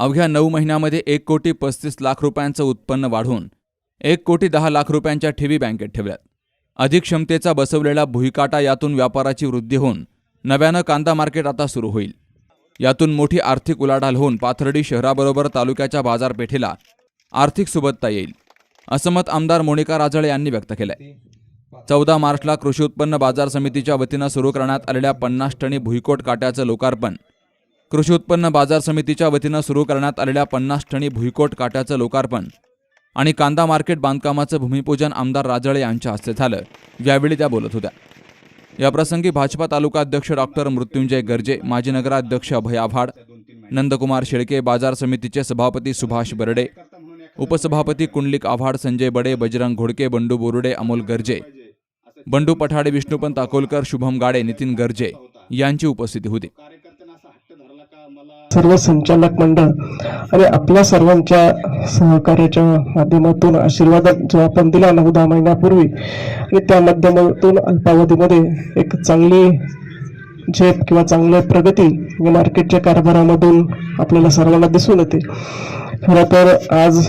अवघ्या नऊ महिन्यामध्ये एक कोटी पस्तीस लाख रुपयांचं उत्पन्न वाढवून एक कोटी दहा लाख रुपयांच्या ठेवी बँकेत ठेवल्यात. अधिक क्षमतेचा बसवलेला भुईकाटा यातून व्यापाराची वृद्धी होऊन नव्यानं कांदा मार्केट आता सुरू होईल. यातून मोठी आर्थिक उलाढाल होऊन पाथर्डी शहराबरोबर तालुक्याच्या बाजारपेठेला आर्थिक सुबत्ता येईल असं मत आमदार मोनिका राजळे यांनी व्यक्त केलंय. चौदा मार्चला कृषी उत्पन्न बाजार समितीच्या वतीनं सुरू करण्यात आलेल्या पन्नास टनी भुईकोट काट्याचं लोकार्पण कृषी उत्पन्न बाजार समितीच्या वतीनं सुरू करण्यात आलेल्या पन्नास ठणी भुईकोट काट्याचं लोकार्पण आणि कांदा मार्केट बांधकामाचं भूमिपूजन आमदार राजळे यांच्या हस्ते झालं. यावेळी त्या बोलत होत्या. याप्रसंगी भाजपा तालुका अध्यक्ष डॉक्टर मृत्युंजय गर्जे माजी नगराध्यक्ष अभय आव्हाड नंदकुमार शेळके बाजार समितीचे सभापती सुभाष बर्डे उपसभापती कुंडलिक आव्हाड संजय बडे बजरंग घोडके बंडू बोरुडे अमोल गर्जे बंडू पठाडे विष्णुपंत अकोलकर शुभम गाडे नितीन गर्जे यांची उपस्थिती होती. सर्व संचालक मंडळ आणि आपल्या सर्वांच्या सहकार्याच्या माध्यमातून आशीर्वाद जो आपण दिला नऊ दहा महिन्यापूर्वी आणि त्या माध्यमातून अल्पावधीमध्ये एक चांगली झेप किंवा चांगली प्रगती या मार्केटच्या कारभारामधून आपल्याला सर्वांना दिसून येते. खरं तर आज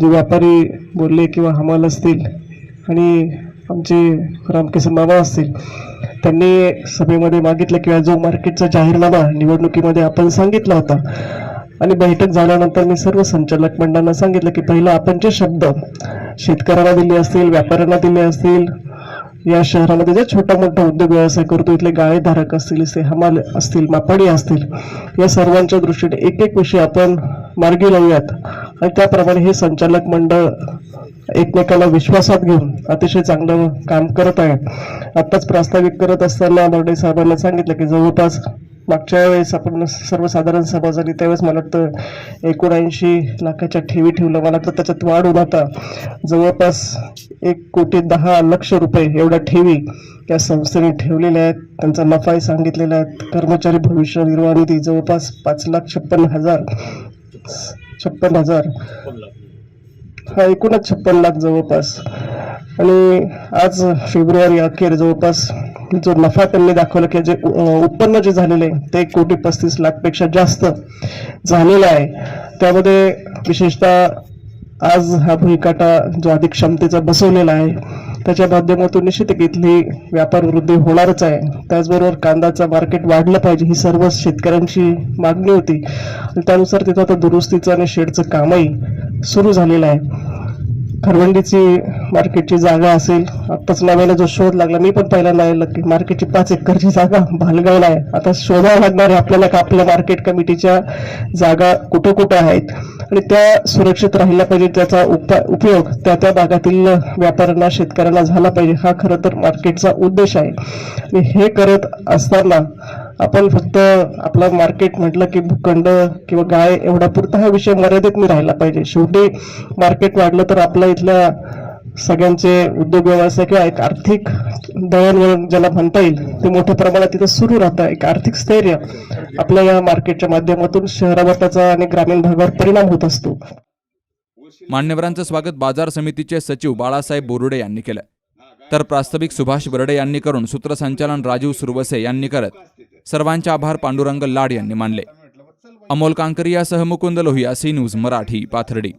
जे व्यापारी बोलले किंवा हमाल असतील आणि आमचे रामकिसन मामा असतील त्यांनी सभेमध्ये मागितलं किंवा जो मार्केटचा जाहीरनामा निवडणुकीमध्ये आपण सांगितला होता. आणि बैठक झाल्यानंतर मी सर्व संचालक मंडळांना सांगितलं की पहिला आपण जे शब्द शेतकऱ्यांना दिले असतील व्यापाऱ्यांना दिले असतील या शहरामध्ये जे छोटा मोठा उद्योग व्यवसाय करतो इथले गाळेधारक असतील इथले हमाल असतील मापाडी असतील या सर्वांच्या दृष्टीने एक एक विषय आपण मार्गी लावूयात. आणि त्याप्रमाणे हे संचालक मंडळ एकमेकाला विश्वासात घेऊन अतिशय चांगलं काम करत आहेत. आत्ताच प्रास्ताविक करत असताना बर्डे साहेबांना सांगितलं की जवळपास मागच्या वेळेस आपण सर्वसाधारण सभा झाली त्यावेळेस मला वाटतं एकोणऐंशी लाखाच्या ठेवी ठेवलं. मला वाटतं त्याच्यात वाढ होऊन आता जवळपास एक कोटी दहा लक्ष रुपये एवढ्या ठेवी या संस्थेने ठेवलेल्या आहेत. त्यांचा नफाही सांगितलेला आहे. कर्मचारी भविष्य निर्वाह निधी जवळपास पाच लाख छप्पन हजार छप्पन हजार एकूणच छप्पन लाख जवळपास. आणि आज फेब्रुवारी अखेर जवळपास जो नफा त्यांनी दाखवला की जे उत्पन्न जे झालेलं आहे ते एक कोटी पस्तीस लाखपेक्षा जास्त झालेलं आहे. त्यामध्ये विशेषतः आज हा भुईकाटा जो अधिक क्षमतेचा बसवलेला आहे त्याच्या माध्यमातून निश्चित इथली व्यापार वृद्धी होणारच आहे. त्याचबरोबर कांद्याचा मार्केट वाढलं पाहिजे ही सर्व शेतकऱ्यांची मागणी होती. आणि त्यानुसार तिथं आता दुरुस्तीचं आणि शेडचं कामही सुरू झालेलं आहे. खरवंडीची मार्केटची जागा असेल आत्ताच नव्याला जो शोध लागला मी पण पहिल्यांदा ऐकलं की मार्केटची पाच एकरची जागा भालगावला आहे. आता शोधावं लागणार आहे आपल्याला का आपल्या मार्केट कमिटीच्या जागा कुठं कुठं आहेत? आणि त्या सुरक्षित राहिल्या पाहिजे त्याचा उपा उपयोग त्या त्या भागातील व्यापाऱ्यांना शेतकऱ्यांना झाला पाहिजे हा खरं तर मार्केटचा उद्देश आहे. आणि हे करत असताना आपण फक्त आपला मार्केट म्हटलं की भूखंड किंवा गाय एवढा पुरता हा विषय मर्यादित नाही राहिला पाहिजे. शेवटी मार्केट वाढलं तर आपल्या इथल्या सगळ्यांचे उद्योग व्यवसाय किंवा एक आर्थिक दळणवळण ज्याला म्हणता येईल ते मोठ्या प्रमाणात तिथं सुरू राहतं. एक आर्थिक स्थैर्य आपल्या या मार्केटच्या माध्यमातून शहरावर त्याचा आणि ग्रामीण भागावर परिणाम होत असतो. मान्यवरांचं स्वागत बाजार समितीचे सचिव बाळासाहेब बोरुडे यांनी केलं. तर प्रास्ताविक सुभाष बर्डे यांनी करून सूत्रसंचालन राजीव सुरवसे यांनी करत सर्वांचे आभार पांडुरंग लाड यांनी मानले. अमोल कांकरिया सह Mukund Lohiya C news Marathi Pathardi.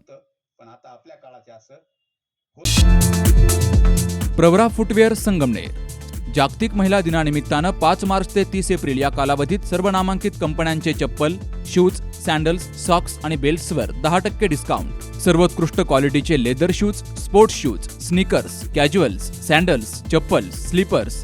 Pravara footwear Sangamner. जागतिक महिला दिनानिमित्तानं पाच मार्च ते तीस एप्रिल या कालावधीत सर्व नामांकित कंपन्यांचे चप्पल शूज सँडल्स सॉक्स आणि बेल्ट्सवर दहा टक्के डिस्काउंट. सर्वोत्कृष्ट क्वालिटीचे leather shoes sports shoes sneakers casuals sandals chappals slippers